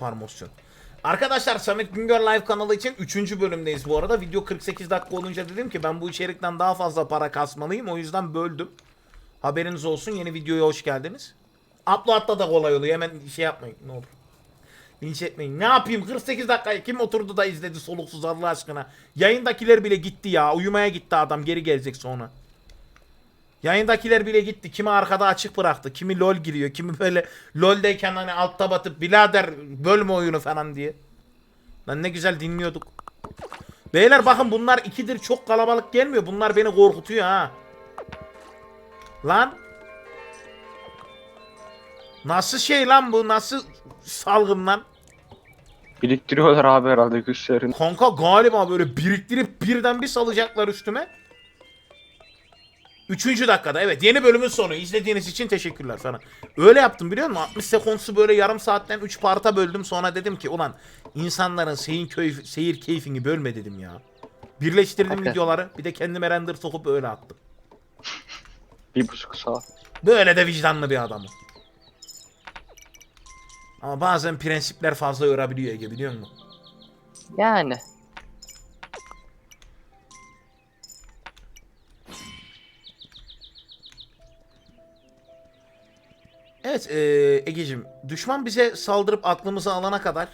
Parmosyon. Arkadaşlar Samet Güngör Live kanalı için 3. bölümdeyiz bu arada. Video 48 dakika olunca dedim ki ben bu içerikten daha fazla para kasmalıyım. O yüzden böldüm. Haberiniz olsun. Yeni videoya hoş geldiniz. Upload'da da kolay oluyor. Hemen şey yapmayın ne olur. Linç etmeyin. Ne yapayım 48 dakika kim oturdu da izledi soluksuz Allah aşkına. Yayındakiler bile gitti ya. Uyumaya gitti adam geri gelecek sonra. Yayındakiler bile gitti. Kimi arkada açık bıraktı. Kimi lol giriyor. Kimi böyle loldeyken hani altta batıp birader bölme oyunu falan diye. Lan ne güzel dinliyorduk. Beyler bakın bunlar ikidir çok kalabalık gelmiyor. Bunlar beni korkutuyor ha. Lan. Nasıl şey lan bu? Nasıl salgın lan? Biriktiriyorlar abi herhalde güçlerini. Kanka galiba böyle biriktirip birden bir salacaklar üstüme. Üçüncü dakikada evet yeni bölümün sonu. İzlediğiniz için teşekkürler sana. Öyle yaptım biliyor musun? 60 sekonsu böyle yarım saatten 3 parta böldüm. Sonra dedim ki ulan insanların seyir, keyif, seyir keyfini bölme dedim ya. Birleştirdim Hakikaten. videoları. Bir de kendime render sokup öyle attım. Bir buçuk saat. Böyle de vicdanlı bir adamım. Ama bazen prensipler fazla yorabiliyor Ege biliyor musun? Yani. Evet eee Ege'cim düşman bize saldırıp aklımızı alana kadar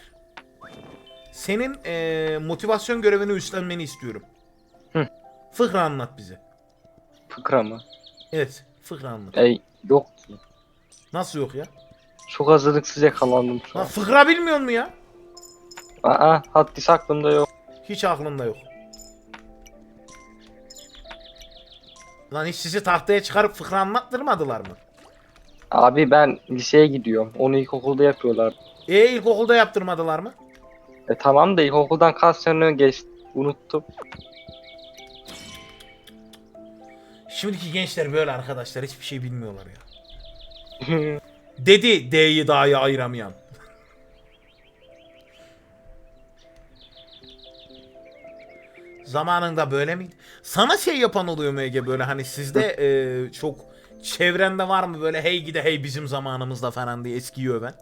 senin eee, motivasyon görevini üstlenmeni istiyorum. Hı. Fıkra anlat bize. Fıkra mı? Evet fıkra anlat. Ey yok ki. Nasıl yok ya? Çok hazırlıksız yakalandım şu Lan an. fıkra bilmiyor mu ya? Aa haddisi aklımda yok. Hiç aklında yok. Lan hiç sizi tahtaya çıkarıp fıkra anlattırmadılar mı? Abi ben liseye gidiyorum. Onu ilkokulda yapıyorlar. E ilkokulda yaptırmadılar mı? E tamam da ilkokuldan kaç sene geçti. Unuttum. Şimdiki gençler böyle arkadaşlar hiçbir şey bilmiyorlar ya. Dedi D'yi D'yi ayıramayan. Zamanında böyle miydi? Sana şey yapan oluyor mu Ege böyle hani sizde e, çok çevrende var mı böyle hey gide hey bizim zamanımızda falan diye eskiyi öven?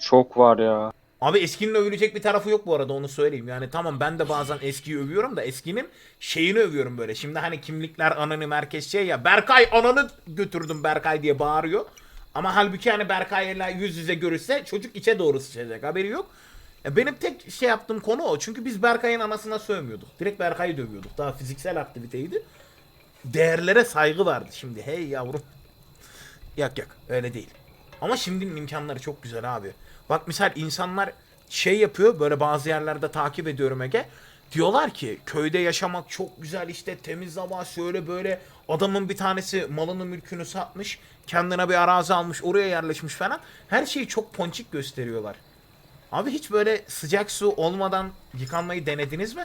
Çok var ya. Abi eskinin övülecek bir tarafı yok bu arada onu söyleyeyim. Yani tamam ben de bazen eskiyi övüyorum da eskinin şeyini övüyorum böyle. Şimdi hani kimlikler anonim herkes şey ya Berkay ananı götürdüm Berkay diye bağırıyor. Ama halbuki hani Berkay ile yüz yüze görüşse çocuk içe doğru sıçacak haberi yok. Ya benim tek şey yaptığım konu o. Çünkü biz Berkay'ın anasına sövmüyorduk. Direkt Berkay'ı dövüyorduk. Daha fiziksel aktiviteydi. Değerlere saygı vardı şimdi. Hey yavrum. Yak yak öyle değil. Ama şimdinin imkanları çok güzel abi. Bak misal insanlar şey yapıyor böyle bazı yerlerde takip ediyorum Ege. Diyorlar ki köyde yaşamak çok güzel işte temiz hava şöyle böyle adamın bir tanesi malını mülkünü satmış kendine bir arazi almış oraya yerleşmiş falan her şeyi çok ponçik gösteriyorlar. Abi hiç böyle sıcak su olmadan yıkanmayı denediniz mi?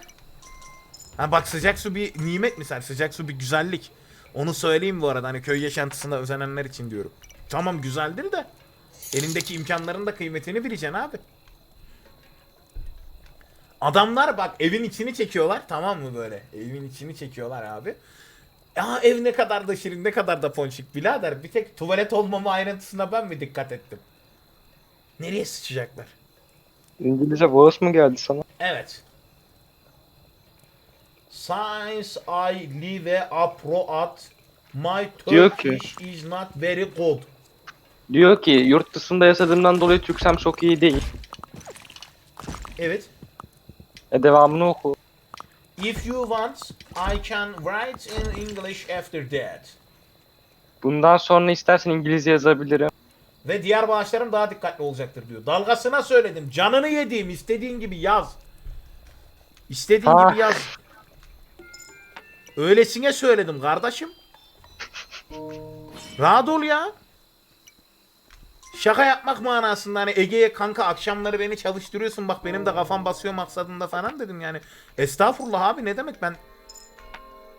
Ha bak sıcak su bir nimet misal sıcak su bir güzellik. Onu söyleyeyim bu arada hani köy yaşantısına özenenler için diyorum. Tamam güzeldir de elindeki imkanların da kıymetini bileceksin abi. Adamlar bak evin içini çekiyorlar tamam mı böyle? Evin içini çekiyorlar abi. Ya ev ne kadar da şirin ne kadar da ponçik birader. Bir tek tuvalet olmama ayrıntısına ben mi dikkat ettim? Nereye sıçacaklar? İngilizce boğaz mı geldi sana? Evet. Since I live abroad, my Diyor ki- Turkish is not very good. Diyor ki yurt dışında yaşadığımdan dolayı Türksem çok iyi değil. Evet. E devamını oku. If you want, I can write in English after that. Bundan sonra istersen İngilizce yazabilirim. Ve diğer bağışlarım daha dikkatli olacaktır diyor. Dalgasına söyledim. Canını yediğim istediğin gibi yaz. İstediğin Ah. gibi yaz. Öylesine söyledim kardeşim. Rahat ol ya. Şaka yapmak manasında hani Ege'ye kanka akşamları beni çalıştırıyorsun bak benim de kafam basıyor maksadında falan dedim yani. Estağfurullah abi ne demek ben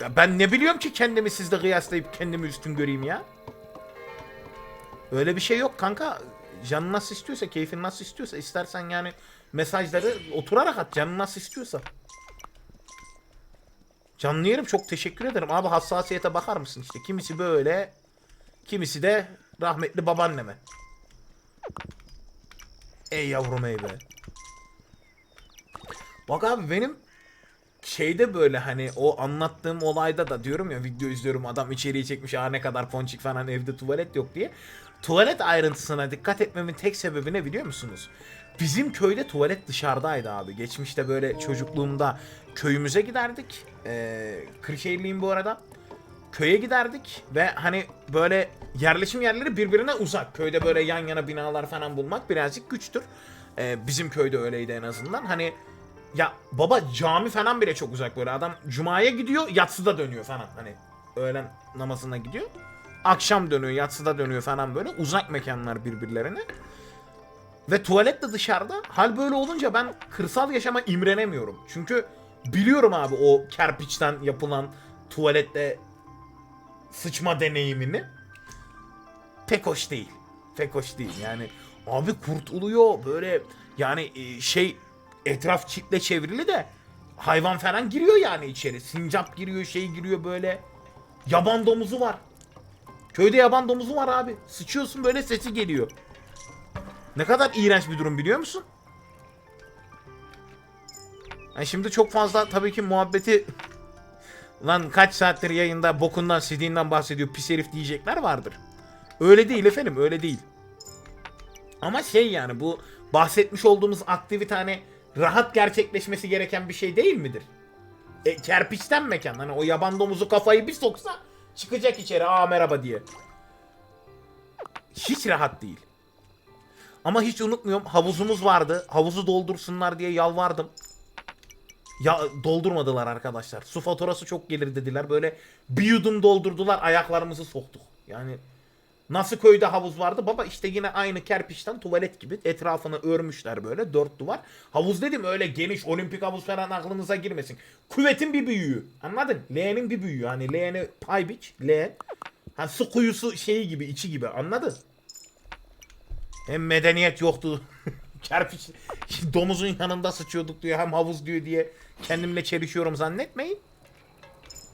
Ya ben ne biliyorum ki kendimi sizle kıyaslayıp kendimi üstün göreyim ya. Öyle bir şey yok kanka. Canın nasıl istiyorsa, keyfin nasıl istiyorsa istersen yani mesajları oturarak at canın nasıl istiyorsa. Canlı yerim çok teşekkür ederim. Abi hassasiyete bakar mısın işte. Kimisi böyle, kimisi de rahmetli babaanneme. Ey yavrum ey be. Bak abi benim şeyde böyle hani o anlattığım olayda da diyorum ya video izliyorum adam içeriği çekmiş ha ne kadar ponçik falan evde tuvalet yok diye. Tuvalet ayrıntısına dikkat etmemin tek sebebi ne biliyor musunuz? Bizim köyde tuvalet dışarıdaydı abi. Geçmişte böyle çocukluğumda köyümüze giderdik. Ee, Kırşehirliyim bu arada. Köye giderdik ve hani böyle yerleşim yerleri birbirine uzak. Köyde böyle yan yana binalar falan bulmak birazcık güçtür. Ee, bizim köyde öyleydi en azından. Hani ya baba cami falan bile çok uzak böyle. Adam cumaya gidiyor, yatsıda dönüyor falan. Hani öğlen namazına gidiyor. Akşam dönüyor, yatsıda dönüyor falan böyle. Uzak mekanlar birbirlerine. Ve tuvalet de dışarıda. Hal böyle olunca ben kırsal yaşama imrenemiyorum. Çünkü biliyorum abi o kerpiçten yapılan tuvalette sıçma deneyimini. Pek hoş değil. Pek hoş değil. Yani abi kurtuluyor böyle yani e, şey etraf çitle çevrili de hayvan falan giriyor yani içeri. Sincap giriyor, şey giriyor böyle. Yaban domuzu var. Köyde yaban domuzu var abi. Sıçıyorsun böyle sesi geliyor. Ne kadar iğrenç bir durum biliyor musun? Yani şimdi çok fazla tabii ki muhabbeti Lan kaç saattir yayında bokundan sidiğinden bahsediyor pis herif diyecekler vardır. Öyle değil efendim öyle değil. Ama şey yani bu bahsetmiş olduğumuz aktivite hani rahat gerçekleşmesi gereken bir şey değil midir? E, kerpiçten mekan hani o yaban domuzu kafayı bir soksa çıkacak içeri aa merhaba diye. Hiç rahat değil. Ama hiç unutmuyorum havuzumuz vardı. Havuzu doldursunlar diye yalvardım. Ya doldurmadılar arkadaşlar. Su faturası çok gelir dediler. Böyle bir yudum doldurdular ayaklarımızı soktuk. Yani nasıl köyde havuz vardı? Baba işte yine aynı kerpiçten tuvalet gibi etrafını örmüşler böyle dört duvar. Havuz dedim öyle geniş olimpik havuz falan aklınıza girmesin. Küvetin bir büyüğü. Anladın? L'nin bir büyüğü. Hani L'ni pay biç. L. Ha su kuyusu şeyi gibi içi gibi anladın? Hem medeniyet yoktu. Kerpiç domuzun yanında sıçıyorduk diyor hem havuz diyor diye kendimle çelişiyorum zannetmeyin.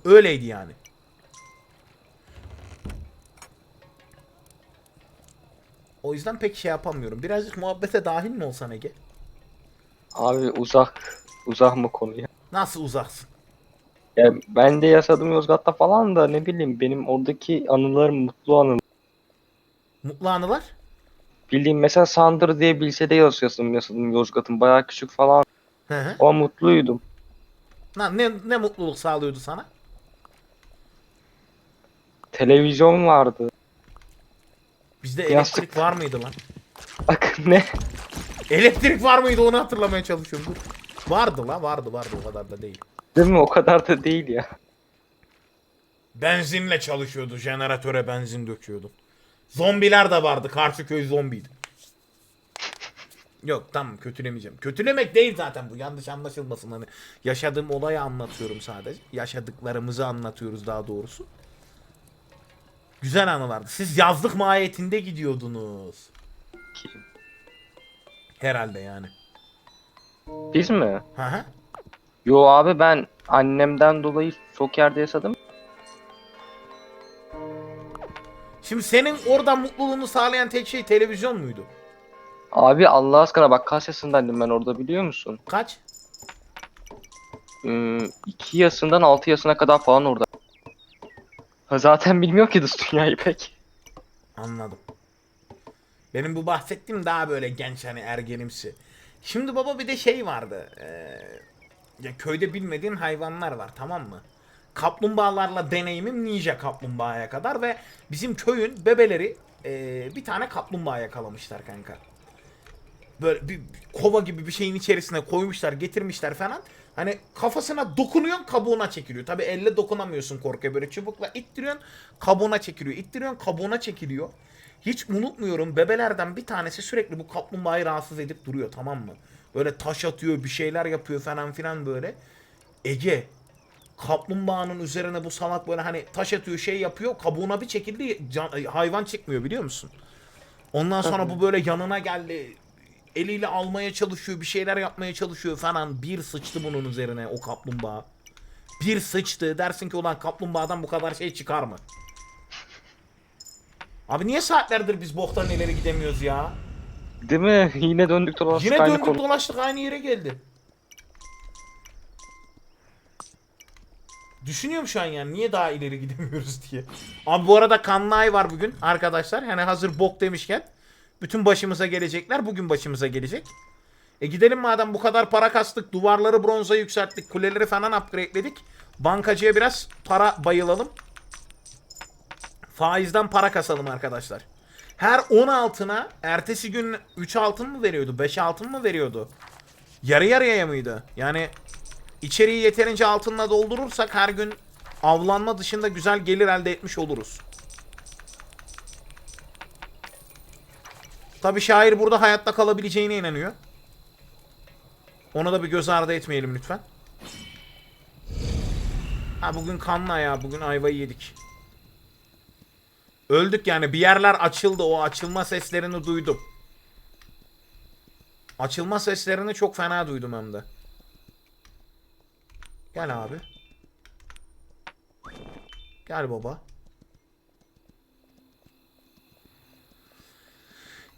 Öyleydi yani. O yüzden pek şey yapamıyorum. Birazcık muhabbete dahil mi olsan Ege? Abi uzak. Uzak mı konu ya? Nasıl uzaksın? Ya ben de yaşadım Yozgat'ta falan da ne bileyim benim oradaki anılarım mutlu anılar. Mutlu anılar? Bildiğim mesela Sandır diye bir lisede yaşıyorsun yaşadım Yozgat'ın bayağı küçük falan. Hı hı. Ama mutluydum. Lan ne, ne mutluluk sağlıyordu sana? Televizyon vardı. Bizde Yastık. elektrik var mıydı lan? Bak ne? Elektrik var mıydı onu hatırlamaya çalışıyorum. Dur. Vardı la vardı vardı o kadar da değil. Değil mi? O kadar da değil ya. Benzinle çalışıyordu. Jeneratöre benzin döküyordu. Zombiler de vardı. Karşı köy zombiydi. Yok tamam kötülemeyeceğim. Kötülemek değil zaten bu. Yanlış anlaşılmasın. Hani yaşadığım olayı anlatıyorum sadece. Yaşadıklarımızı anlatıyoruz daha doğrusu. Güzel anılardı. Siz yazlık mahiyetinde gidiyordunuz. Kim? Herhalde yani. Biz mi? Hı hı. Yo abi ben annemden dolayı çok yerde yaşadım. Şimdi senin orada mutluluğunu sağlayan tek şey televizyon muydu? Abi Allah aşkına bak kaç yaşındaydım ben orada biliyor musun? Kaç? 2 yaşından 6 yaşına kadar falan orada. Zaten bilmiyor ki dış dünyayı pek. Anladım. Benim bu bahsettiğim daha böyle genç hani ergenimsi. Şimdi baba bir de şey vardı. Ee, ya köyde bilmediğin hayvanlar var tamam mı? Kaplumbağalarla deneyimim ninja kaplumbağaya kadar ve bizim köyün bebeleri ee, bir tane kaplumbağa yakalamışlar kanka. Böyle bir kova gibi bir şeyin içerisine koymuşlar getirmişler falan. Hani kafasına dokunuyorsun kabuğuna çekiliyor. Tabi elle dokunamıyorsun korkuya böyle çubukla ittiriyorsun kabuğuna çekiliyor. İttiriyorsun kabuğuna çekiliyor. Hiç unutmuyorum bebelerden bir tanesi sürekli bu kaplumbağayı rahatsız edip duruyor tamam mı? Böyle taş atıyor bir şeyler yapıyor falan filan böyle. Ege kaplumbağanın üzerine bu salak böyle hani taş atıyor şey yapıyor kabuğuna bir çekildi can- hayvan çıkmıyor biliyor musun? Ondan sonra bu böyle yanına geldi. Eliyle almaya çalışıyor, bir şeyler yapmaya çalışıyor falan. Bir sıçtı bunun üzerine o kaplumbağa. Bir sıçtı. Dersin ki ulan kaplumbağadan bu kadar şey çıkar mı? Abi niye saatlerdir biz boktan ileri gidemiyoruz ya? Değil mi? Yine döndük dolaştık Yine aynı döndük konu. dolaştık aynı yere geldi. Düşünüyorum şu an yani niye daha ileri gidemiyoruz diye. Abi bu arada kanlı ay var bugün arkadaşlar. Yani hazır bok demişken. Bütün başımıza gelecekler. Bugün başımıza gelecek. E gidelim madem bu kadar para kastık. Duvarları bronza yükselttik. Kuleleri falan upgrade'ledik. Bankacıya biraz para bayılalım. Faizden para kasalım arkadaşlar. Her 10 altına ertesi gün 3 altın mı veriyordu? 5 altın mı veriyordu? Yarı yarıya mıydı? Yani içeriği yeterince altınla doldurursak her gün avlanma dışında güzel gelir elde etmiş oluruz. Tabi şair burada hayatta kalabileceğine inanıyor. Ona da bir göz ardı etmeyelim lütfen. Ha bugün kanlı ayağı, bugün ayvayı yedik. Öldük yani bir yerler açıldı o açılma seslerini duydum. Açılma seslerini çok fena duydum hem de. Gel abi. Gel baba.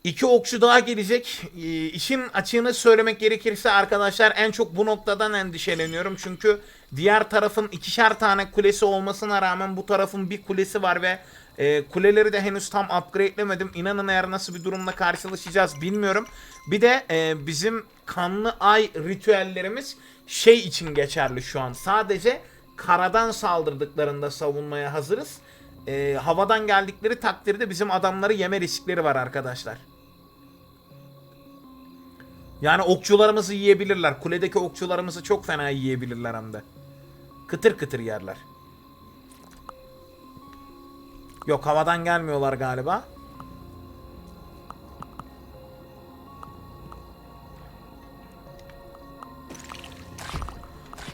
İki okçu daha gelecek. Ee, işin açığını söylemek gerekirse arkadaşlar en çok bu noktadan endişeleniyorum. Çünkü diğer tarafın ikişer tane kulesi olmasına rağmen bu tarafın bir kulesi var ve e, kuleleri de henüz tam upgrade'lemedim. İnanın eğer nasıl bir durumla karşılaşacağız bilmiyorum. Bir de e, bizim kanlı ay ritüellerimiz şey için geçerli şu an. Sadece karadan saldırdıklarında savunmaya hazırız. E, havadan geldikleri takdirde bizim adamları yeme riskleri var arkadaşlar. Yani okçularımızı yiyebilirler. Kuledeki okçularımızı çok fena yiyebilirler hem de. Kıtır kıtır yerler. Yok havadan gelmiyorlar galiba.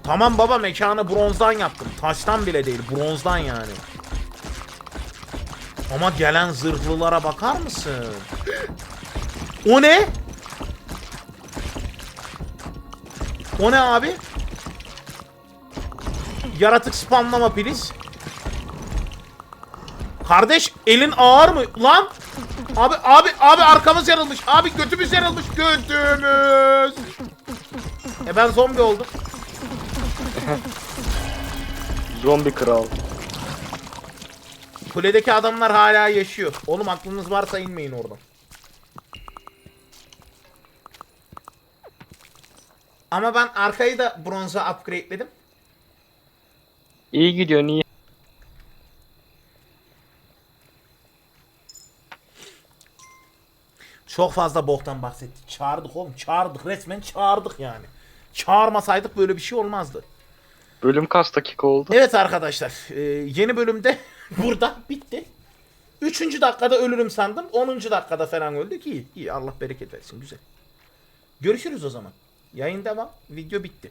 Tamam baba mekanı bronzdan yaptım. Taştan bile değil bronzdan yani. Ama gelen zırhlılara bakar mısın? O ne? O ne abi? Yaratık spamlama please. Kardeş elin ağır mı? Lan! Abi abi abi arkamız yarılmış. Abi götümüz yarılmış. Götümüz. E ben zombi oldum. Zombi kral. Kuledeki adamlar hala yaşıyor. Oğlum aklınız varsa inmeyin oradan. Ama ben arkayı da bronza upgrade'ledim. İyi gidiyor niye? Çok fazla boktan bahsettik. Çağırdık oğlum. Çağırdık. Resmen çağırdık yani. Çağırmasaydık böyle bir şey olmazdı. Bölüm kaç dakika oldu? Evet arkadaşlar. e, yeni bölümde burada bitti. Üçüncü dakikada ölürüm sandım. Onuncu dakikada falan öldük. İyi. iyi. Allah bereket versin. Güzel. Görüşürüz o zaman. Yayın devam. Video bitti.